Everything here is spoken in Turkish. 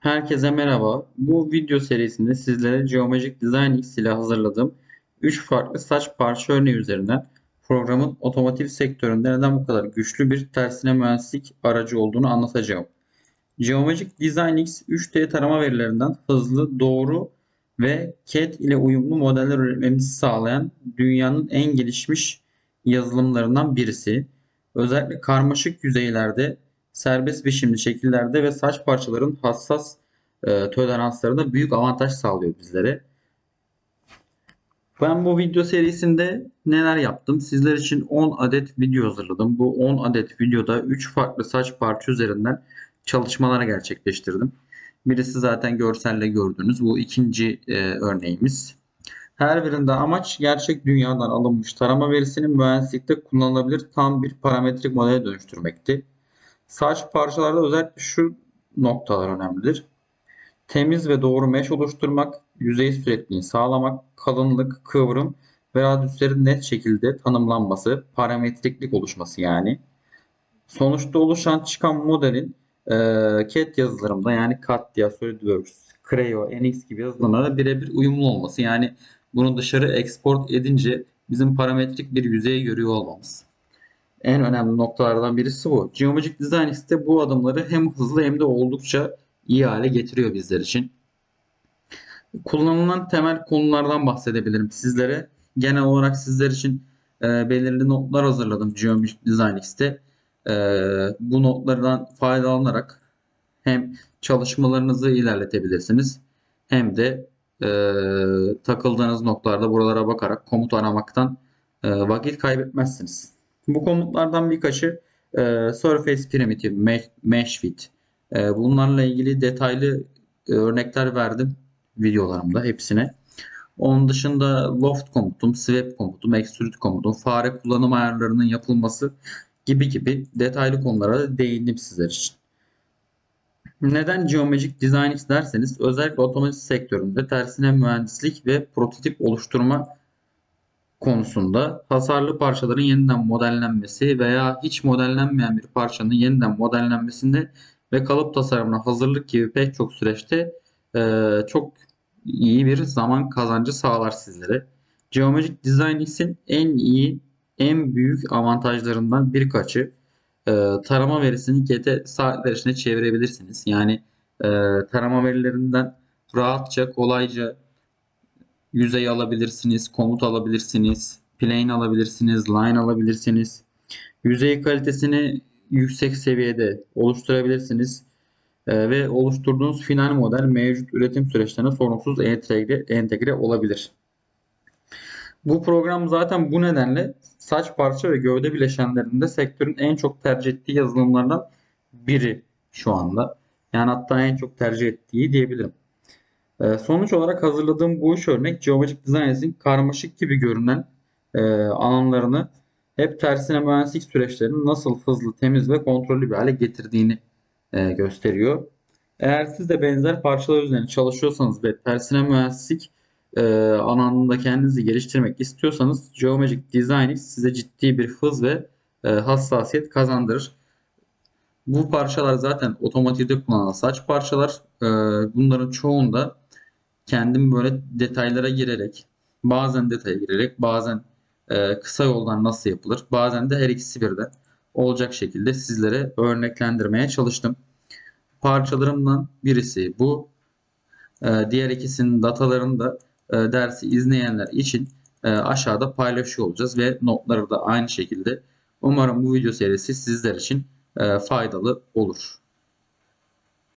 Herkese merhaba. Bu video serisinde sizlere Geomagic Design X ile hazırladığım 3 farklı saç parça örneği üzerinden programın otomotiv sektöründe neden bu kadar güçlü bir tersine mühendislik aracı olduğunu anlatacağım. Geomagic Design X 3D tarama verilerinden hızlı, doğru ve CAD ile uyumlu modeller üretmemizi sağlayan dünyanın en gelişmiş yazılımlarından birisi. Özellikle karmaşık yüzeylerde serbest biçimli şekillerde ve saç parçaların hassas e, toleranslarında büyük avantaj sağlıyor bizlere. Ben bu video serisinde neler yaptım? Sizler için 10 adet video hazırladım. Bu 10 adet videoda 3 farklı saç parça üzerinden çalışmalar gerçekleştirdim. Birisi zaten görselle gördüğünüz bu ikinci e, örneğimiz. Her birinde amaç gerçek dünyadan alınmış tarama verisini mühendislikte kullanılabilir tam bir parametrik modele dönüştürmekti. Saç parçalarda özellikle şu noktalar önemlidir. Temiz ve doğru mesh oluşturmak, yüzey sürekliliğini sağlamak, kalınlık, kıvrım ve radyüslerin net şekilde tanımlanması, parametriklik oluşması yani. Sonuçta oluşan çıkan modelin e, CAD yazılımda yani CATIA, SolidWorks, Creo, NX gibi yazılımlara birebir uyumlu olması. Yani bunu dışarı export edince bizim parametrik bir yüzeyi görüyor olmamız. En önemli noktalardan birisi bu. Geomagic Design X'te bu adımları hem hızlı hem de oldukça iyi hale getiriyor bizler için. Kullanılan temel konulardan bahsedebilirim sizlere. Genel olarak sizler için e, belirli notlar hazırladım Geomagic Design X'te. E, bu notlardan faydalanarak hem çalışmalarınızı ilerletebilirsiniz hem de e, takıldığınız noktalarda buralara bakarak komut aramaktan e, vakit kaybetmezsiniz. Bu komutlardan birkaçı e, Surface Primitive, Mesh, mesh Fit. E, bunlarla ilgili detaylı e, örnekler verdim videolarımda hepsine. Onun dışında Loft komutum, Swap komutum, Extrude komutum, fare kullanım ayarlarının yapılması gibi gibi detaylı konulara da değindim sizler için. Neden Geomagic Design derseniz özellikle otomotiv sektöründe tersine mühendislik ve prototip oluşturma konusunda hasarlı parçaların yeniden modellenmesi veya hiç modellenmeyen bir parçanın yeniden modellenmesinde ve kalıp tasarımına hazırlık gibi pek çok süreçte e, çok iyi bir zaman kazancı sağlar sizlere. Geomagic Design X'in en iyi, en büyük avantajlarından birkaçı e, tarama verisini GT saatler içinde çevirebilirsiniz. Yani e, tarama verilerinden rahatça, kolayca yüzey alabilirsiniz, komut alabilirsiniz, plane alabilirsiniz, line alabilirsiniz. Yüzey kalitesini yüksek seviyede oluşturabilirsiniz. Ee, ve oluşturduğunuz final model mevcut üretim süreçlerine sorunsuz entegre, entegre olabilir. Bu program zaten bu nedenle saç parça ve gövde bileşenlerinde sektörün en çok tercih ettiği yazılımlardan biri şu anda. Yani hatta en çok tercih ettiği diyebilirim. Ee, sonuç olarak hazırladığım bu üç örnek Geomagic Designs'in karmaşık gibi görünen e, alanlarını hep tersine mühendislik süreçlerini nasıl hızlı, temiz ve kontrollü bir hale getirdiğini e, gösteriyor. Eğer siz de benzer parçalar üzerine çalışıyorsanız ve tersine mühendislik e, alanında kendinizi geliştirmek istiyorsanız Geomagic Design size ciddi bir hız ve e, hassasiyet kazandırır. Bu parçalar zaten otomotivde kullanılan saç parçalar. E, bunların çoğunda kendim böyle detaylara girerek, bazen detaya girerek, bazen e, kısa yoldan nasıl yapılır, bazen de her ikisi birden olacak şekilde sizlere örneklendirmeye çalıştım. Parçalarımdan birisi bu. E, diğer ikisinin datalarını da e, dersi izleyenler için e, aşağıda paylaşıyor olacağız ve notları da aynı şekilde. Umarım bu video serisi sizler için e, faydalı olur.